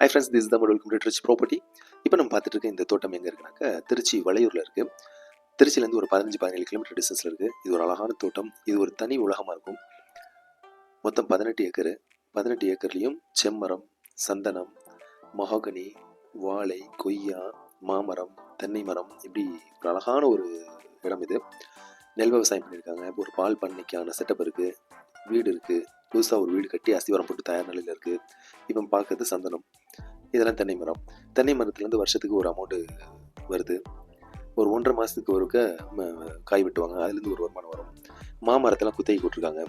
Hi friends this Tamil welcome to rich property இப்போ நம்ம பார்த்துட்டு இருக்க இந்த தோட்டம் எங்கே இருக்குனாக்கா திருச்சி வளையூரில் இருக்குது திருச்சியிலேருந்து ஒரு பதினஞ்சு பதினேழு கிலோமீட்டர் டிஸ்டன்ஸில் இருக்குது இது ஒரு அழகான தோட்டம். இது ஒரு தனி உலகமாக இருக்கும். மொத்தம் பதினெட்டு ஏக்கரு. பதினெட்டு ஏக்கர்லேயும் செம்மரம் சந்தனம் மகாகனி வாழை கொய்யா மாமரம் தென்னை மரம் இப்படி ஒரு அழகான ஒரு இடம் இது. நெல் விவசாயம் பண்ணியிருக்காங்க. ஒரு பால் பண்ணைக்கான செட்டப் இருக்குது வீடு இருக்குது புதுசாக ஒரு வீடு கட்டி அஸ்திவாரம் போட்டு தயார் நிலையில் இருக்குது இவன் பார்க்கறது சந்தனம். இதெல்லாம் தென்னை மரம். தென்னை மரத்துலேருந்து வருஷத்துக்கு ஒரு அமௌண்ட்டு வருது. ஒரு ஒன்றரை மாதத்துக்கு ஒருக்க காய் வெட்டுவாங்க. அதுலேருந்து ஒரு வருமானம் வரும். மாமரத்தெல்லாம் குத்தகை போட்டிருக்காங்க.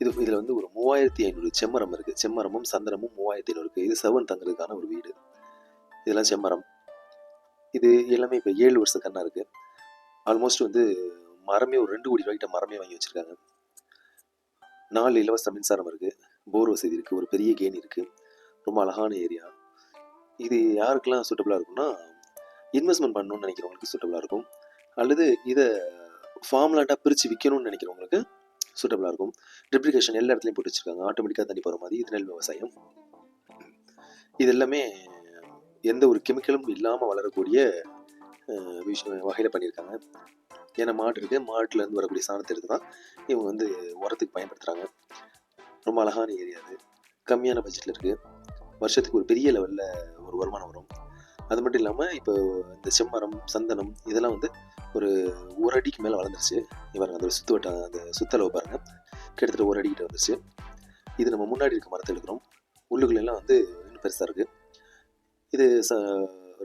இது இதில் வந்து ஒரு மூவாயிரத்தி ஐநூறு செம்மரம் இருக்குது செம்மரமும் சந்தனமும் மூவாயிரத்தி ஐநூறு இருக்குது இது செவன் தங்குறதுக்கான ஒரு வீடு. இதெல்லாம் செம்மரம். இது எல்லாமே இப்போ ஏழு வருஷ கண்ணா இருக்குது ஆல்மோஸ்ட் வந்து மரமே ஒரு ரெண்டு கோடி ரூபாய்க்கிட்ட மரமே வாங்கி வச்சுருக்காங்க. நாலு இலவச மின்சாரம் இருக்குது போர் வசதி இருக்குது ஒரு பெரிய கேன் இருக்குது ரொம்ப அழகான ஏரியா. இது யாருக்கெல்லாம் சூட்டபுளாக இருக்கும்னா இன்வெஸ்ட்மெண்ட் பண்ணணும்னு நினைக்கிறவங்களுக்கு சூட்டபுளாக இருக்கும். அல்லது இதை ஃபார்ம்லாண்டாக பிரித்து விற்கணும்னு நினைக்கிறவங்களுக்கு சூட்டபுளாக இருக்கும். ட்ரிப்ளிகேஷன் எல்லா இடத்துலையும் போட்டு வச்சுருக்காங்க. ஆட்டோமேட்டிக்காக தண்ணி போகிற மாதிரி இது நெல் விவசாயம். இது எல்லாமே எந்த ஒரு கெமிக்கலும் இல்லாமல் வளரக்கூடிய விஷயம் வகையில் பண்ணியிருக்காங்க. ஏன்னா மாடு இருக்குது மாட்டுலேருந்து வரக்கூடிய சாணத்தை எடுத்து தான் இவங்க வந்து உரத்துக்கு பயன்படுத்துகிறாங்க ரொம்ப அழகான ஏரியா அது. கம்மியான பட்ஜெட்டில் இருக்குது வருஷத்துக்கு ஒரு பெரிய லெவலில் ஒரு வருமானம் வரும். அது மட்டும் இல்லாமல் இப்போ இந்த செம்மரம் சந்தனம் இதெல்லாம் வந்து ஒரு ஒரு அடிக்கு மேலே வளர்ந்துருச்சு. இவர் அந்த சுத்து வட்டம் அந்த சுத்தளவு பாருங்கள் கிட்டத்தட்ட ஒரு அடிக்கிட்ட வந்துருச்சு. இது நம்ம முன்னாடி இருக்க மரத்தை எடுக்கிறோம் உள்ளுக்குள்ளெல்லாம் வந்து இன்னும் பெருசாக இருக்குது இது ச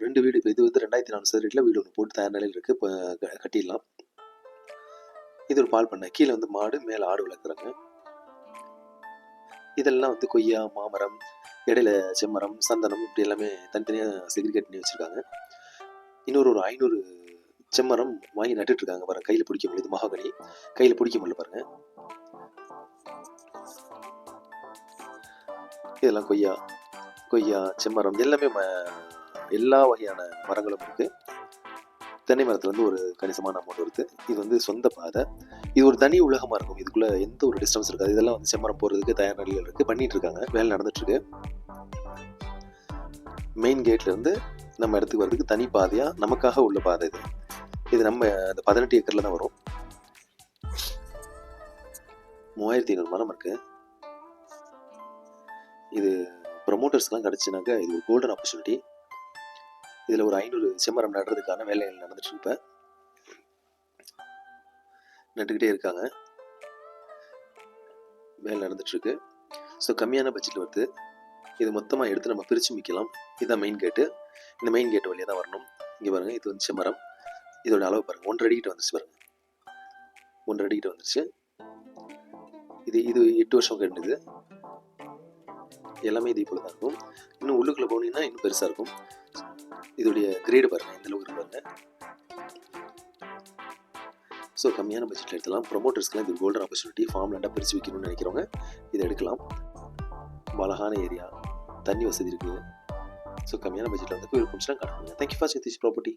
ரெண்டு வீடு இப்போ இது வந்து ரெண்டாயிரத்தி நாலு சதுரடியில் வீடு ஒன்று போட்டு தயார் நிலையில் இருக்குது இப்போ கட்டிடலாம். இது ஒரு பால் பண்ணை. கீழே வந்து மாடு மேலே ஆடு வளர்க்குறாங்க. இதெல்லாம் வந்து கொய்யா மாமரம் இடையில செம்மரம் சந்தனம் இப்படி எல்லாமே தனித்தனியாக செக்ரிகேட் பண்ணி வச்சுருக்காங்க. இன்னொரு ஒரு ஐநூறு செம்மரம் வாங்கி நட்டுட்டு இருக்காங்க பாருங்க. கையில் பிடிக்க முடியுது மகாகனி கையில் பிடிக்க முடியல பாருங்க. இதெல்லாம் கொய்யா கொய்யா செம்மரம் எல்லாமே எல்லா வகையான மரங்களும் இருக்கு. தென்னை மரத்துல இருந்து ஒரு கணிசமான அமௌண்ட் வருது இது வந்து சொந்த பாதை. இது ஒரு தனி உலகமா இருக்கும் இதுக்குள்ள எந்த ஒரு டிஸ்டன்ஸ் இருக்காது. இதெல்லாம் வந்து செம்மரம் போறதுக்கு தயார் நிலையில் இருக்கு. பண்ணிட்டு இருக்காங்க. வேலை நடந்துட்டு இருக்கு மெயின் கேட்ல இருந்து நம்ம இடத்துக்கு வர்றதுக்கு தனி பாதையா நமக்காக உள்ள பாதை இது. இது நம்ம அந்த பதினெட்டு ஏக்கர்ல தான் வரும். மூவாயிரத்தி ஐநூறு மரம் இருக்கு. இது ப்ரொமோட்டர்ஸ்லாம் கிடச்சுனாக்கா இது ஒரு கோல்டன் ஆப்பர்ச்சுனிட்டி இதில் ஒரு ஐநூறு செம்மரம் நடுறதுக்கான வேலைகள் நடந்துட்டு இருக்கு நட்டுக்கிட்டே இருக்காங்க. வேலை நடந்துட்டுருக்கு. ஸோ கம்மியான பட்ஜெட்டில் வருது இது மொத்தமாக எடுத்து நம்ம பிரித்து மிக்கலாம். இதுதான் மெயின் கேட்டு இந்த மெயின் கேட் வழியாக தான் வரணும். இங்கே பாருங்கள் இது வந்து செம்மரம். இதோட அளவு பாருங்கள் ஒன்றரை அடிக்கிட்ட வந்துச்சு பாருங்க. ஒன்றரை அடிக்கிட்ட வந்துருச்சு. இது இது எட்டு வருஷம் கட்டுது எல்லாமே இதே போல தான் இருக்கும். இன்னும் உள்ளுக்குள்ளே போனீங்கன்னா இன்னும் பெருசாக இருக்கும். இதோடைய கிரேடு பாருங்கள் இந்த அளவுக்கு இருப்பாங்க ஸோ கம்மியான பட்ஜெட்டில் எடுக்கலாம் ப்ரொமோட்டர்ஸ்க்குலாம் இது கோல்டன் ஆப்பர்ச்சுனிட்டி ஃபார்ம் லேண்டாக பிரித்து வைக்கணும்னு நினைக்கிறவங்க இதை எடுக்கலாம். அழகான ஏரியா தண்ணி வசதி இருக்குது ஸோ கம்மியான பட்ஜெட்டில் வந்து விருப்பம் காட்டுங்க தேங்க்யூ ஃபார் சித்திஷ் ப்ராப்பர்ட்டி